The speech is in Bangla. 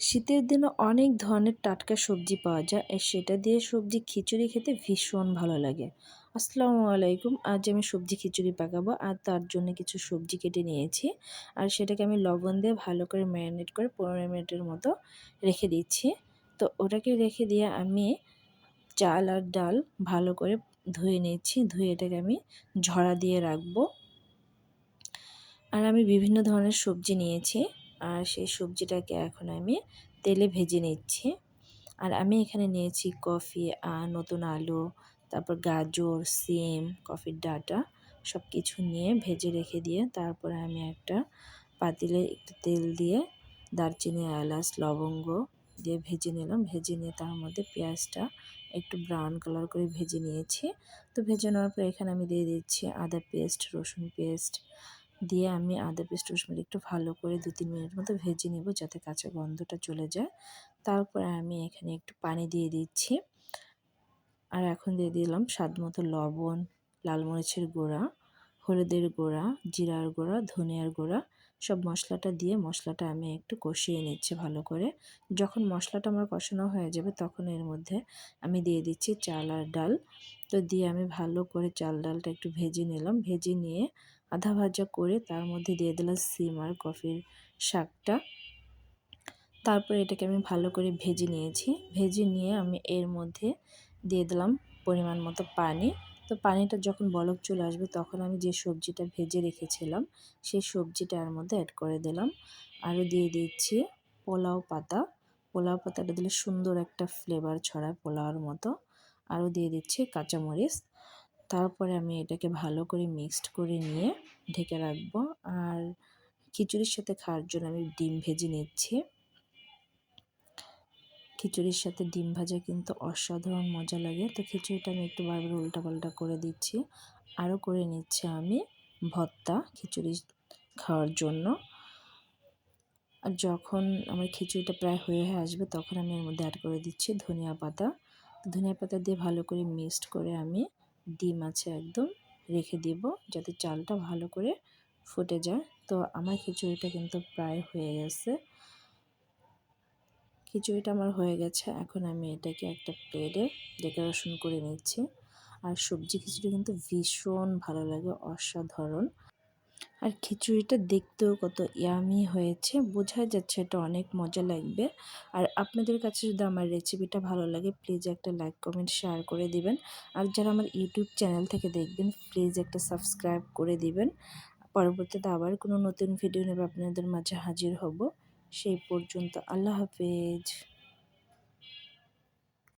শীতের দিনে অনেক ধরনের টাটকা সবজি পাওয়া যায় আর সেটা দিয়ে সবজি খিচুড়ি খেতে ভীষণ ভালো লাগে। আসসালামু আলাইকুম, আজ আমি সবজি খিচুড়ি পাকাবো আর তার জন্য কিছু সবজি কেটে নিয়েছি আর সেটাকে আমি লবণ দিয়ে ভালো করে ম্যারিনেট করে পনেরো মিনিটের মতো রেখে দিচ্ছি। তো ওটাকে রেখে দিয়ে আমি চাল আর ডাল ভালো করে ধুয়ে নিচ্ছি ধুয়ে এটাকে আমি ঝরা দিয়ে রাখব। আর আমি বিভিন্ন ধরনের সবজি নিয়েছি। আর সেই সবজিটাকে এখন আমি তেলে ভেজে নিচ্ছি। আর আমি এখানে নিয়েছি কফি আর নতুন আলু, তারপর গাজর, সিম, কফির ডাটা সব কিছু নিয়ে ভেজে রেখে দিয়ে তারপরে আমি একটা পাতিলে একটু তেল দিয়ে দারচিনি, এলাচ, লবঙ্গ দিয়ে ভেজে নিলাম। ভেজে নিয়ে তার মধ্যে পেঁয়াজটা একটু ব্রাউন কালার করে ভেজে নিয়েছি। তো ভেজে নেওয়ার পর এখানে আমি দিয়ে দিচ্ছি আদা পেস্ট রসুন পেস্ট দিয়ে আমি আদা পেস্ট, রসুন একটু ভালো করে দু তিন মিনিট মতো ভেজে নেব যাতে কাঁচা গন্ধটা চলে যায়। তারপরে আমি এখানে একটু পানি দিয়ে দিচ্ছি। আর এখন দিয়ে দিলাম স্বাদ মতো লবণ, লাল মরিচের গুঁড়া, হলুদের গুঁড়া, জিরার গুঁড়া, ধনিয়ার গুঁড়া, সব মশলাটা দিয়ে মশলাটা আমি একটু কষিয়ে নিচ্ছি ভালো করে। যখন মশলাটা আমার কষানো হয়ে যাবে তখন এর মধ্যে আমি দিয়ে দিচ্ছি চাল আর ডাল। তো দিয়ে আমি ভালো করে চাল ডালটা একটু ভেজে নিলাম। ভেজে নিয়ে আধা ভাজা করে তার মধ্যে দিয়ে দিলাম সিম আর কফির শাকটা। তারপরে এটাকে আমি ভালো করে ভেজে নিয়েছি। ভেজে নিয়ে আমি এর মধ্যে দিয়ে দিলাম পরিমাণ মতো পানি। তো পানিটা যখন বলক চলে আসবে তখন আমি যে সবজিটা ভেজে রেখেছিলাম সেই সবজিটা এর মধ্যে অ্যাড করে দিলাম। আরও দিয়ে দিচ্ছি পোলাও পাতা। পোলাও পাতাটা দিলে সুন্দর একটা ফ্লেভার ছড়ায় পোলাওর মতো। আরও দিয়ে দিচ্ছি কাঁচামরিচ। তারপরে আমি এটাকে ভালো করে মিক্সড করে নিয়ে ঢেকে রাখব। আর খিচুড়ির সাথে খাওয়ার জন্য আমি ডিম ভেজে নিচ্ছি। খিচুড়ির সাথে ডিম ভাজা কিন্তু অসাধারণ মজা লাগে। তো খিচুড়িটা আমি একটু বারবার উল্টাপাল্টা করে দিচ্ছি। আরও করে নিচ্ছি আমি ভর্তা খিচুড়ি খাওয়ার জন্য। আর যখন আমার খিচুড়িটা প্রায় হয়ে হয়ে আসবে তখন আমি এর মধ্যে অ্যাড করে দিচ্ছি ধনিয়া পাতা। ধনিয়া পাতা দিয়ে ভালো করে মিক্সড করে আমি ডিম আছে একদম, রেখে দিব যাতে চালটা ভালো করে ফুটে যায়। তো আমার খিচুড়িটা কিন্তু প্রায় হয়ে গেছে। খিচুড়িটা আমার হয়ে গেছে, এখন আমি এটাকে একটা প্লেটে ডেকোরেশন করে নিচ্ছি। আর সবজি খিচুড়ি কিন্তু ভীষণ ভালো লাগে, অসাধারণ। আর খিচুড়িটা দেখতেও কত ইয়ামি হয়েছে। বোঝা যাচ্ছে এটা অনেক মজা লাগবে। আর আপনাদের কাছে যদি আমার রেসিপিটা ভালো লাগে প্লিজ একটা লাইক কমেন্ট শেয়ার করে দিবেন। আর যারা আমার ইউটিউব চ্যানেল থেকে দেখবেন প্লিজ একটা সাবস্ক্রাইব করে দিবেন। পরবর্তীতে আবার কোনো নতুন ভিডিও নেবে আপনাদের মাঝে হাজির হব। সেই পর্যন্ত আল্লাহ হাফেজ।